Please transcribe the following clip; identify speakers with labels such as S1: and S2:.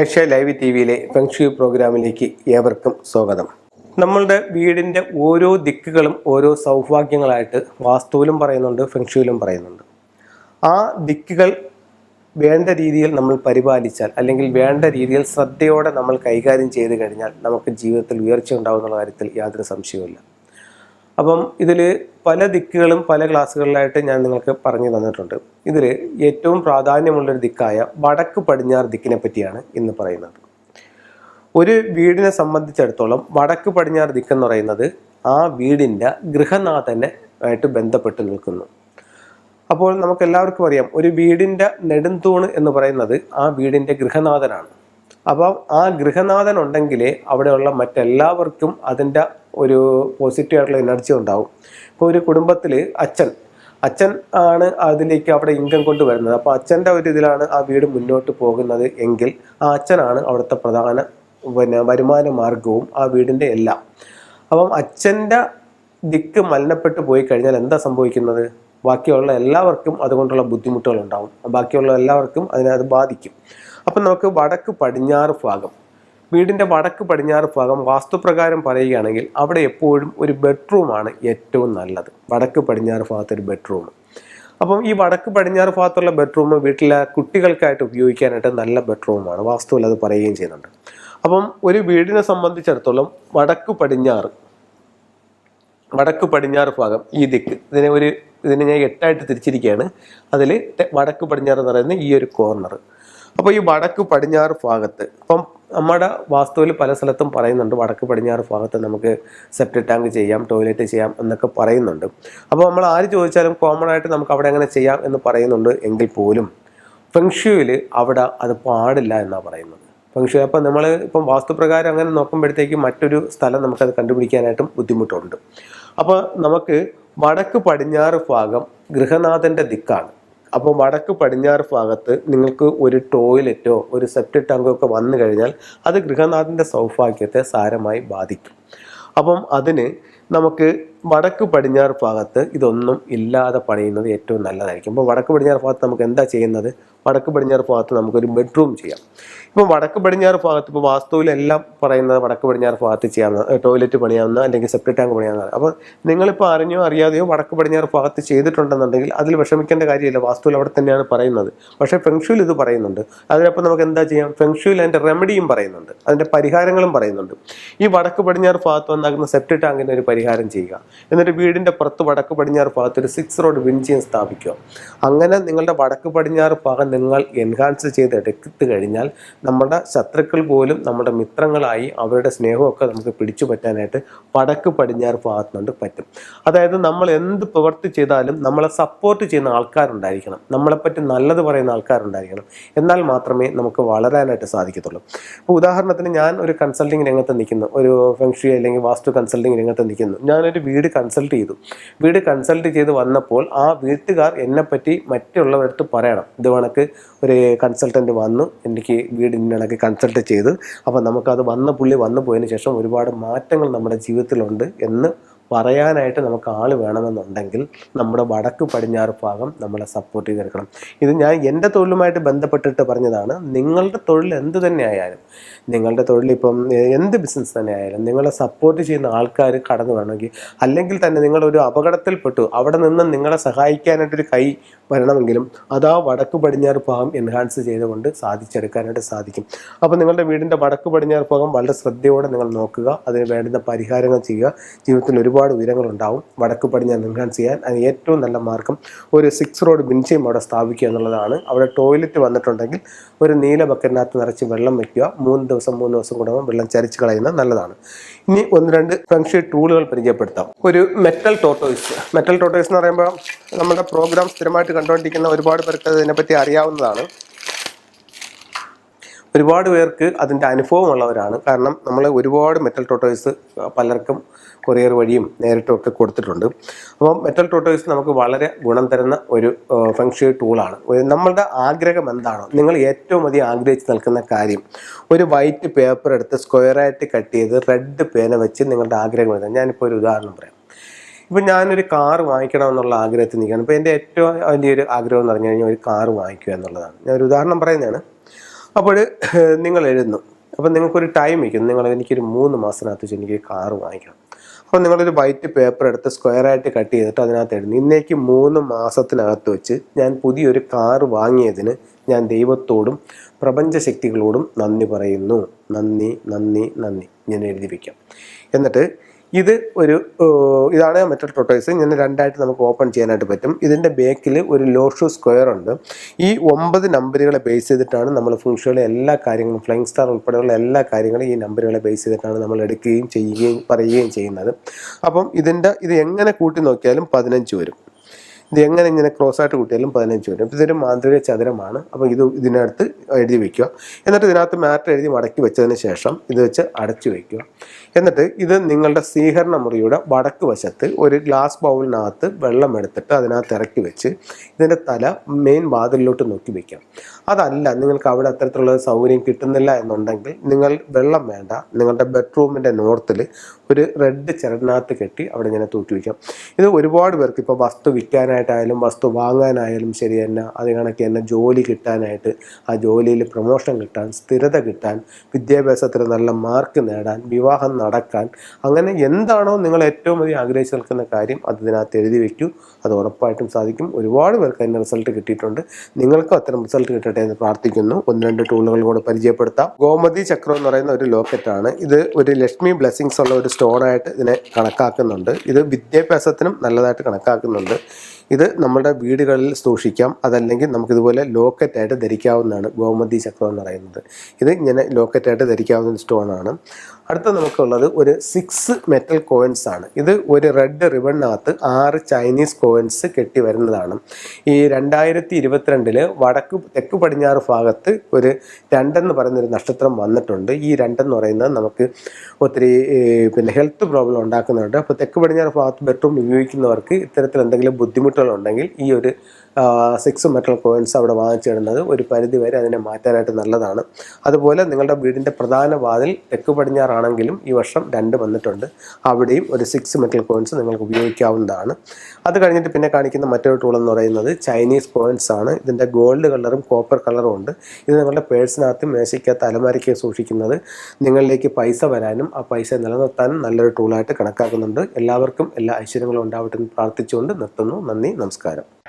S1: Asia live T വിയിലെ feng shui പ്രോഗ്രാമിലേക്ക് ഏവർക്കും സ്വാഗതം. നമ്മളുടെ വീടിന്റെ ഓരോ ദിക്കുകളും ഓരോ സൗഭാഗ്യങ്ങളായിട്ട് വാസ്തുവിലും പറയുന്നുണ്ട് ഫെങ്ഷുവിലും പറയുന്നുണ്ട്. ആ ദിക്കുകൾ വേണ്ട രീതിയിൽ നമ്മൾ പരിപാലിച്ചാൽ അല്ലെങ്കിൽ വേണ്ട രീതിയിൽ ശ്രദ്ധയോടെ നമ്മൾ കൈകാര്യം ചെയ്ത് കഴിഞ്ഞാൽ നമുക്ക് ജീവിതത്തിൽ ഉയർച്ച ഉണ്ടാകുന്ന കാര്യത്തിൽ യാതൊരു സംശയവുമില്ല. അപ്പം ഇതിൽ പല ദിക്കുകളും പല ക്ലാസ്സുകളിലായിട്ട് ഞാൻ നിങ്ങൾക്ക് പറഞ്ഞു തന്നിട്ടുണ്ട്. ഇതിൽ ഏറ്റവും പ്രാധാന്യമുള്ളൊരു ദിക്കായ വടക്ക് പടിഞ്ഞാറ് ദിക്കിനെ പറ്റിയാണ് ഇന്ന് പറയുന്നത്. ഒരു വീടിനെ സംബന്ധിച്ചിടത്തോളം വടക്ക് പടിഞ്ഞാറ് ദിക്കെന്ന് പറയുന്നത് ആ വീടിന്റെ ഗൃഹനാഥനെ ആയിട്ട് ബന്ധപ്പെട്ട് നിൽക്കുന്നു. അപ്പോൾ നമുക്ക് എല്ലാവർക്കും അറിയാം ഒരു വീടിന്റെ നെടുന്തൂണ് എന്ന് പറയുന്നത് ആ വീടിന്റെ ഗൃഹനാഥനാണ്. അപ്പം ആ ഗൃഹനാഥൻ ഉണ്ടെങ്കിലേ അവിടെയുള്ള മറ്റെല്ലാവർക്കും അതിന്റെ ഒരു പോസിറ്റീവ് ആയിട്ടുള്ള എനർജി ഉണ്ടാവും. ഇപ്പോൾ ഒരു കുടുംബത്തിൽ അച്ഛൻ അച്ഛൻ ആണ് അതിലേക്ക് അവിടെ ഇൻകം കൊണ്ടുവരുന്നത്. അപ്പോൾ അച്ഛന്റെ ഒരു ഇതിലാണ് ആ വീട് മുന്നോട്ട് പോകുന്നത് എങ്കിൽ ആ അച്ഛനാണ് അവിടുത്തെ പ്രധാന പിന്നെ വരുമാന മാർഗവും ആ വീടിന്റെ എല്ലാം. അപ്പം അച്ഛന്റെ ദിക്ക് മലിനപ്പെട്ടു പോയി കഴിഞ്ഞാൽ എന്താ സംഭവിക്കുന്നത്? ബാക്കിയുള്ള എല്ലാവർക്കും അതുകൊണ്ടുള്ള ബുദ്ധിമുട്ടുകൾ ഉണ്ടാവും ബാക്കിയുള്ള എല്ലാവർക്കും അതിനെ അത് ബാധിക്കും. അപ്പം നമുക്ക് വടക്ക് പടിഞ്ഞാറ് ഭാഗം വീടിന്റെ വടക്ക് പടിഞ്ഞാറ് ഭാഗം വാസ്തുപ്രകാരം പറയുകയാണെങ്കിൽ അവിടെ എപ്പോഴും ഒരു ബെഡ്റൂമാണ് ഏറ്റവും നല്ലത്. വടക്ക് പടിഞ്ഞാറ് ഭാഗത്ത് ഒരു ബെഡ്റൂം അപ്പം ഈ വടക്ക് പടിഞ്ഞാറ് ഭാഗത്തുള്ള ബെഡ്റൂം വീട്ടിലെ കുട്ടികൾക്കായിട്ട് ഉപയോഗിക്കാനായിട്ട് നല്ല ബെഡ്റൂമാണ് വാസ്തുവിൽ അത് പറയുകയും ചെയ്യുന്നുണ്ട്. അപ്പം ഒരു വീടിനെ സംബന്ധിച്ചിടത്തോളം വടക്ക് പടിഞ്ഞാറ് വടക്ക് പടിഞ്ഞാറ് ഭാഗം ഈ ദിക്ക് ഇതിനെ ഒരു ഇതിനെ ഞാൻ എട്ടായിട്ട് തിരിച്ചിരിക്കുകയാണ്. അതിൽ വടക്ക് പടിഞ്ഞാറ് എന്ന് പറയുന്നത് ഈ ഒരു കോർണർ അപ്പോൾ ഈ വടക്ക് പടിഞ്ഞാറ് ഭാഗത്ത് ഇപ്പം നമ്മുടെ വാസ്തുവിൽ പല സ്ഥലത്തും പറയുന്നുണ്ട് വടക്ക് പടിഞ്ഞാറ് ഭാഗത്ത് നമുക്ക് സെപ്റ്റ് ടാങ്ക് ചെയ്യാം ടോയ്ലറ്റ് ചെയ്യാം എന്നൊക്കെ പറയുന്നുണ്ട്. അപ്പോൾ നമ്മൾ ആര് ചോദിച്ചാലും കോമൺ ആയിട്ട് നമുക്ക് അവിടെ അങ്ങനെ ചെയ്യാം എന്ന് പറയുന്നുണ്ട് എങ്കിൽ പോലും ഫെങ്ഷുവിൽ അവിടെ അത് പാടില്ല എന്നാണ് പറയുന്നത്. ഫെങ്ഷു അപ്പോൾ നമ്മൾ ഇപ്പം വാസ്തുപ്രകാരം അങ്ങനെ നോക്കുമ്പോഴത്തേക്ക് മറ്റൊരു സ്ഥലം നമുക്കത് കണ്ടുപിടിക്കാനായിട്ടും ബുദ്ധിമുട്ടുണ്ട്. അപ്പോൾ നമുക്ക് വടക്ക് പടിഞ്ഞാറ് ഭാഗം ഗൃഹനാഥന്റെ ദിക്കാണ്. അപ്പോൾ വടക്ക് പടിഞ്ഞാറ് ഭാഗത്ത് നിങ്ങൾക്ക് ഒരു ടോയ്ലറ്റോ ഒരു സെപ്റ്റിക് ടാങ്കോ ഒക്കെ വന്നു കഴിഞ്ഞാൽ അത് ഗൃഹനാഥന്റെ സൗഭാഗ്യത്തെ സാരമായി ബാധിക്കും. അപ്പം അതിന് നമുക്ക് വടക്ക് പടിഞ്ഞാറ് ഭാഗത്ത് ഇതൊന്നും ഇല്ലാതെ പണിയുന്നത് ഏറ്റവും നല്ലതായിരിക്കും. അപ്പോൾ വടക്ക് പടിഞ്ഞാറ് ഭാഗത്ത് നമുക്ക് എന്താ ചെയ്യുന്നത്? വടക്ക് പടിഞ്ഞാറ് ഭാഗത്ത് നമുക്കൊരു ബെഡ്റൂം ചെയ്യാം. ഇപ്പോൾ വടക്ക് പടിഞ്ഞാറ് ഭാഗത്ത് ഇപ്പോൾ വാസ്തുവിലെല്ലാം പറയുന്നത് വടക്ക് പടിഞ്ഞാറ് ഭാഗത്ത് ചെയ്യാവുന്ന ടോയ്ലറ്റ് പണിയാവുന്ന അല്ലെങ്കിൽ സെപ്റ്റിക് ടാങ്ക് പണിയാവുന്ന. അപ്പോൾ നിങ്ങളിപ്പോൾ അറിഞ്ഞോ അറിയാതെയോ വടക്ക് പടിഞ്ഞാറ് ഭാഗത്ത് ചെയ്തിട്ടുണ്ടെന്നുണ്ടെങ്കിൽ അതിൽ വിഷമിക്കേണ്ട കാര്യമില്ല. വാസ്തുവിൽ അവിടെ തന്നെയാണ് പറയുന്നത്. പക്ഷേ ഫെങ്ഷുവിൽ ഇത് പറയുന്നുണ്ട്. അതിനപ്പോൾ നമുക്ക് എന്താ ചെയ്യാം? ഫെങ്ഷുവിൽ അതിന്റെ റെമഡിയും പറയുന്നുണ്ട്. അതിന്റെ പരിഹാരങ്ങളും പറയുന്നുണ്ട്. ഈ വടക്ക് പടിഞ്ഞാറ് ഭാഗത്ത് വന്നാകുന്ന സെപ്റ്റിക് ടാങ്കിന്റെ ഒരു പരിഹാരം ചെയ്യുക. എന്നിട്ട് വീടിന്റെ പുറത്ത് വടക്ക് പടിഞ്ഞാറ് ഭാഗത്ത് ഒരു സിക്സ് റോഡ് വിൻചിയം സ്ഥാപിക്കുക. അങ്ങനെ നിങ്ങളുടെ വടക്ക് പടിഞ്ഞാറ് ഭാഗം നിങ്ങൾ എൻഹാൻസ് ചെയ്ത് എടുത്ത് കഴിഞ്ഞാൽ നമ്മുടെ ശത്രുക്കൾ പോലും നമ്മുടെ മിത്രങ്ങളായി അവരുടെ സ്നേഹമൊക്കെ നമുക്ക് പിടിച്ചു പറ്റാനായിട്ട് വടക്ക് പടിഞ്ഞാറ് ഭാഗത്തുനിന്ന് പറ്റും. അതായത് നമ്മൾ എന്ത് പ്രവർത്തി ചെയ്താലും നമ്മളെ സപ്പോർട്ട് ചെയ്യുന്ന ആൾക്കാരുണ്ടായിരിക്കണം. നമ്മളെപ്പറ്റി നല്ലത് പറയുന്ന ആൾക്കാരുണ്ടായിരിക്കണം. എന്നാൽ മാത്രമേ നമുക്ക് വളരാനായിട്ട് സാധിക്കത്തുള്ളൂ. ഇപ്പോൾ ഉദാഹരണത്തിന് ഞാൻ ഒരു കൺസൾട്ടിങ് രംഗത്ത് നിൽക്കുന്നു. ഒരു ഫെങ്ഷി അല്ലെങ്കിൽ വാസ്തു കൺസൾട്ടിങ് രംഗത്ത് നിൽക്കുന്നു. ഞാനൊരു വീട് കൺസൾട്ട് ചെയ്തു. വീട് കൺസൾട്ട് ചെയ്ത് വന്നപ്പോൾ ആ വീട്ടുകാർ എന്നെപ്പറ്റി മറ്റുള്ളവരടുത്ത് പറയണം. ഇത് കണക്ക് ഒരു കൺസൾട്ടന്റ് വന്നു എനിക്ക് വീടിന്റെ കണക്ക് കൺസൾട്ട് ചെയ്തു. അപ്പോൾ നമുക്കത് വന്ന പുള്ളി വന്നു പോയതിന് ശേഷം ഒരുപാട് മാറ്റങ്ങൾ നമ്മുടെ ജീവിതത്തിലുണ്ട് എന്ന് പറയാനായിട്ട് നമുക്ക് ആൾ വേണമെന്നുണ്ടെങ്കിൽ നമ്മുടെ വടക്ക് പടിഞ്ഞാറ് ഭാഗം നമ്മളെ സപ്പോർട്ട് ചെയ്തെടുക്കണം. ഇത് ഞാൻ എന്റെ തൊഴിലുമായിട്ട് ബന്ധപ്പെട്ടിട്ട് പറഞ്ഞതാണ് നിങ്ങളുടെ തൊഴിൽ എന്ത് തന്നെ ആയാലും നിങ്ങളുടെ തൊഴിൽ ഇപ്പം എന്ത് ബിസിനസ് തന്നെ ആയാലും നിങ്ങളെ സപ്പോർട്ട് ചെയ്യുന്ന ആൾക്കാർ കടന്നു വേണമെങ്കിൽ അല്ലെങ്കിൽ തന്നെ നിങ്ങളൊരു അപകടത്തിൽപ്പെട്ടു അവിടെ നിന്ന് നിങ്ങളെ സഹായിക്കാനായിട്ടൊരു കൈ വരണമെങ്കിലും അതാ വടക്ക് പടിഞ്ഞാറ് ഭാഗം എൻഹാൻസ് ചെയ്തുകൊണ്ട് സാധിച്ചെടുക്കാനായിട്ട് സാധിക്കും. അപ്പോൾ നിങ്ങളുടെ വീടിന്റെ വടക്ക് പടിഞ്ഞാറ് ഭാഗം വളരെ ശ്രദ്ധയോടെ നിങ്ങൾ നോക്കുക അതിന് വേണ്ടുന്ന പരിഹാരങ്ങൾ ചെയ്യുക ജീവിതത്തിൽ ഒരുപാട് ഉയരങ്ങളുണ്ടാവും. വടക്ക് പടിഞ്ഞാറ് എൻഹാൻസ് ചെയ്യാൻ അതിന് ഏറ്റവും നല്ല മാർഗം ഒരു സിക്സ് റോഡ് ബിൻചയും അവിടെ സ്ഥാപിക്കുക എന്നുള്ളതാണ്. അവിടെ ടോയ്ലറ്റ് വന്നിട്ടുണ്ടെങ്കിൽ ഒരു നീല ബക്കറ്റിനകത്ത് നിറച്ച് വെള്ളം വയ്ക്കുക. മൂന്ന് ദിവസം മൂന്ന് ദിവസം കൂടുമ്പോൾ വെള്ളം ചരിച്ച് കളയുന്നത് നല്ലതാണ്. ഇനി ഒന്ന് രണ്ട് ഫംഗ്ഷൻ ടൂളുകൾ പരിചയപ്പെടുത്താം. ഒരു മെറ്റൽ ടോട്ടോയിസ് മെറ്റൽ ടോട്ടോയിസ് എന്ന് പറയുമ്പോൾ നമ്മുടെ പ്രോഗ്രാം സ്ഥിരമായിട്ട് കണ്ടുകൊണ്ടിരിക്കുന്ന ഒരുപാട് പേർക്ക് അതിനെപ്പറ്റി അറിയാവുന്നതാണ്. ഒരുപാട് പേർക്ക് അതിന്റെ അനുഭവമുള്ളവരാണ്. കാരണം നമ്മൾ ഒരുപാട് മെറ്റൽ ടോട്ടോയ്സ് പലർക്കും കൊറിയർ വഴിയും നേരിട്ടും ഒക്കെ കൊടുത്തിട്ടുണ്ട്. അപ്പം മെറ്റൽ ടോട്ടോയ്സ് നമുക്ക് വളരെ ഗുണം തരുന്ന ഒരു ഫംഗ്ഷൻ ടൂളാണ് നമ്മളുടെ ആഗ്രഹം എന്താണോ നിങ്ങൾ ഏറ്റവും അധികം ആഗ്രഹിച്ച് നിൽക്കുന്ന കാര്യം ഒരു വൈറ്റ് പേപ്പർ എടുത്ത് സ്ക്വയറായിട്ട് കട്ട് ചെയ്ത് റെഡ് പേന വെച്ച് നിങ്ങളുടെ ആഗ്രഹം എഴുതാം ഞാനിപ്പോൾ ഒരു ഉദാഹരണം പറയാം. ഇപ്പം ഞാനൊരു കാർ വാങ്ങിക്കണം എന്നുള്ള ആഗ്രഹത്തിൽ നിൽക്കുകയാണ്. ഇപ്പോൾ എന്റെ ഏറ്റവും വലിയൊരു ആഗ്രഹം എന്ന് പറഞ്ഞു കഴിഞ്ഞാൽ ഒരു കാർ വാങ്ങിക്കുക എന്നുള്ളതാണ്. ഞാൻ ഒരു ഉദാഹരണം പറയുന്നതാണ്. അപ്പോൾ നിങ്ങൾ എഴുതുന്നു. അപ്പം നിങ്ങൾക്കൊരു ടൈം വയ്ക്കും നിങ്ങൾ എനിക്കൊരു മൂന്ന് മാസത്തിനകത്ത് വെച്ച് എനിക്ക് കാറ് വാങ്ങിക്കണം. അപ്പോൾ നിങ്ങളൊരു വൈറ്റ് പേപ്പർ എടുത്ത് സ്ക്വയറായിട്ട് കട്ട് ചെയ്തിട്ട് അതിനകത്ത് എഴുതുന്നു. ഇന്നേക്ക് മൂന്ന് മാസത്തിനകത്ത് വെച്ച് ഞാൻ പുതിയൊരു കാറ് വാങ്ങിയതിന് ഞാൻ ദൈവത്തോടും പ്രപഞ്ചശക്തികളോടും നന്ദി പറയുന്നു. നന്ദി നന്ദി നന്ദി. ഞാൻ എഴുതി വയ്ക്കാം എന്നിട്ട് ഇത് ഒരു ഇതാണ് മെറ്റൽ ടോട്ടോയ്സ് ഇങ്ങനെ രണ്ടായിട്ട് നമുക്ക് ഓപ്പൺ ചെയ്യാനായിട്ട് പറ്റും. ഇതിന്റെ ബേക്കിൽ ഒരു ലോഷു സ്ക്വയർ ഉണ്ട്. ഈ ഒമ്പത് നമ്പറുകളെ ബേസ് ചെയ്തിട്ടാണ് നമ്മൾ ഫുൾഷോയിലെ എല്ലാ കാര്യങ്ങളും ഫ്ലൈങ് സ്റ്റാർ ഉൾപ്പെടെയുള്ള എല്ലാ കാര്യങ്ങളും ഈ നമ്പറുകളെ ബേസ് ചെയ്തിട്ടാണ് നമ്മൾ എടുക്കുകയും ചെയ്യുകയും പറയുകയും ചെയ്യുന്നത്. അപ്പം ഇതിന്റെ ഇത് എങ്ങനെ കൂട്ടി നോക്കിയാലും പതിനഞ്ച് വരും. ഇത് എങ്ങനെ ഇങ്ങനെ ക്രോസ് ആയിട്ട് കൂട്ടിയാലും പതിനഞ്ച് വരും. ഇതൊരു മാന്ത്രിക ചതുരമാണ്. അപ്പോൾ ഇത് ഇതിനകത്ത് എഴുതി വയ്ക്കുക എന്നിട്ട് ഇതിനകത്ത് മാറ്റർ എഴുതി മടക്കി വെച്ചതിന് ശേഷം ഇത് വെച്ച് അടച്ചു വയ്ക്കുക എന്നിട്ട് ഇത് നിങ്ങളുടെ സ്വീകരണ മുറിയുടെ വടക്ക് വശത്ത് ഒരു ഗ്ലാസ് ബൗളിനകത്ത് വെള്ളം എടുത്തിട്ട് അതിനകത്ത് ഇറക്കി വെച്ച് ഇതിന്റെ തല മെയിൻ വാതിലിലോട്ട് നോക്കി വയ്ക്കാം അതല്ല നിങ്ങൾക്ക് അവിടെ അത്തരത്തിലുള്ള സൗകര്യം കിട്ടുന്നില്ല എന്നുണ്ടെങ്കിൽ നിങ്ങൾ വെള്ളം വേണ്ട. നിങ്ങളുടെ ബെഡ്റൂമിന്റെ നോർത്തിൽ ഒരു റെഡ് ചിരടിനകത്ത് കെട്ടി അവിടെ ഇങ്ങനെ തൂക്കി വയ്ക്കാം ഇത് ഒരുപാട് പേർക്ക് ഇപ്പോൾ വസ്തു വിൽക്കാനായിട്ടായാലും വസ്തു വാങ്ങാനായാലും ശരി തന്നെ അത് കണക്ക് തന്നെ ജോലി കിട്ടാനായിട്ട് ആ ജോലിയിൽ പ്രൊമോഷൻ കിട്ടാൻ സ്ഥിരത കിട്ടാൻ വിദ്യാഭ്യാസത്തിൽ നല്ല മാർക്ക് നേടാൻ വിവാഹം നടക്കാൻ അങ്ങനെ എന്താണോ നിങ്ങൾ ഏറ്റവും അധികം ആഗ്രഹിച്ചു നിൽക്കുന്ന കാര്യം അത് ഇതിനകത്ത് എഴുതി വയ്ക്കൂ അത് ഉറപ്പായിട്ടും സാധിക്കും. ഒരുപാട് പേർക്ക് അതിന്റെ റിസൾട്ട് കിട്ടിയിട്ടുണ്ട്. നിങ്ങൾക്കും അത്തരം റിസൾട്ട് കിട്ടട്ടെ എന്ന് പ്രാർത്ഥിക്കുന്നു. ഒന്ന് രണ്ട് ടൂളുകൾ കൂടെ പരിചയപ്പെടുത്താം. ഗോമതി ചക്രം എന്ന് പറയുന്ന ഒരു ലോക്കറ്റാണ് ഇത് ഒരു ലക്ഷ്മി ബ്ലെസ്സിങ്സ് ഉള്ള ഒരു സ്റ്റോണായിട്ട് ഇതിനെ കണക്കാക്കുന്നുണ്ട്. ഇത് വിദ്യാഭ്യാസത്തിനും നല്ലതായിട്ട് കണക്കാക്കുന്നുണ്ട്. ഇത് നമ്മുടെ വീടുകളിൽ സൂക്ഷിക്കാം. അതല്ലെങ്കിൽ നമുക്കിതുപോലെ ലോക്കറ്റായിട്ട് ധരിക്കാവുന്നതാണ് ഗോമതി ചക്രം എന്ന് പറയുന്നത്. ഇത് ഇങ്ങനെ ലോക്കറ്റായിട്ട് ധരിക്കാവുന്ന സ്റ്റോണാണ് അടുത്ത നമുക്കുള്ളത് ഒരു സിക്സ് മെറ്റൽ കോയിൻസ് ആണ്. ഇത് ഒരു റെഡ് റിബണിനകത്ത് ആറ് ചൈനീസ് കോയിൻസ് കെട്ടി വരുന്നതാണ്. ഈ രണ്ടായിരത്തി ഇരുപത്തിരണ്ടിൽ വടക്ക് തെക്ക് പടിഞ്ഞാറ് ഭാഗത്ത് ഒരു രണ്ടെന്ന് പറയുന്നൊരു നക്ഷത്രം വന്നിട്ടുണ്ട്. ഈ രണ്ടെന്ന് പറയുന്നത് നമുക്ക് ഒത്തിരി പിന്നെ ഹെൽത്ത് പ്രോബ്ലം ഉണ്ടാക്കുന്നുണ്ട്. അപ്പോൾ തെക്ക് പടിഞ്ഞാറ് ഭാഗത്ത് ബെഡ്റൂം ഉപയോഗിക്കുന്നവർക്ക് ഇത്തരത്തിൽ എന്തെങ്കിലും ബുദ്ധിമുട്ടുകളുണ്ടെങ്കിൽ ഈ ഒരു സിക്സ് മെറ്റൽ കോയിൻസ് അവിടെ വാങ്ങിച്ചിടുന്നത് ഒരു പരിധി വരെ അതിനെ മാറ്റാനായിട്ട് നല്ലതാണ്. അതുപോലെ നിങ്ങളുടെ വീടിന്റെ പ്രധാന വാതിൽ തെക്ക് പടിഞ്ഞാറാണെങ്കിലും ഈ വർഷം രണ്ട് വന്നിട്ടുണ്ട്. അവിടെയും ഒരു സിക്സ് മെറ്റൽ കോയിൻസ് നിങ്ങൾക്ക് ഉപയോഗിക്കാവുന്നതാണ്. അത് കഴിഞ്ഞിട്ട് പിന്നെ കാണിക്കുന്ന മറ്റൊരു ടൂൾ എന്ന് പറയുന്നത് ചൈനീസ് കോയിൻസ് ആണ്. ഇതിന്റെ ഗോൾഡ് കളറും കോപ്പർ കളറും ഉണ്ട്. ഇത് നിങ്ങളുടെ പേഴ്സിനകത്ത് മേശയ്ക്കകത്ത് അലമാരിക്ക് സൂക്ഷിക്കുന്നത്. നിങ്ങളിലേക്ക് പൈസ വരാനും ആ പൈസ നിലനിർത്താനും നല്ലൊരു ടൂളായിട്ട് കണക്കാക്കുന്നുണ്ട്. എല്ലാവർക്കും എല്ലാ ഐശ്വര്യങ്ങളും ഉണ്ടാവട്ടെ എന്ന് പ്രാർത്ഥിച്ചുകൊണ്ട് നിർത്തുന്നു. നന്ദി നമസ്കാരം.